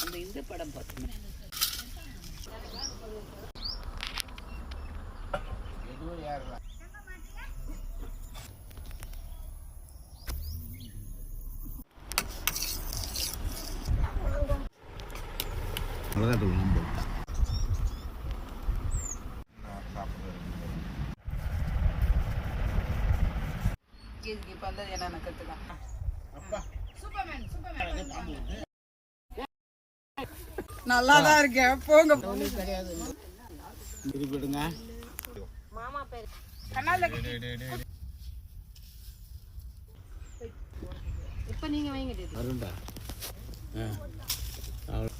அந்த இந்த படம் பார்த்தோம் மிளகாத்தூள் எல்லாம் போட்டா இதுக்கு இப்போ வந்து என்னென்ன கற்றுக்கலாம் நல்லா தான் இருக்கேன். போங்க. திருப்பிடுங்க இப்போ நீங்க வைங்க ஆ. அவ்வளோ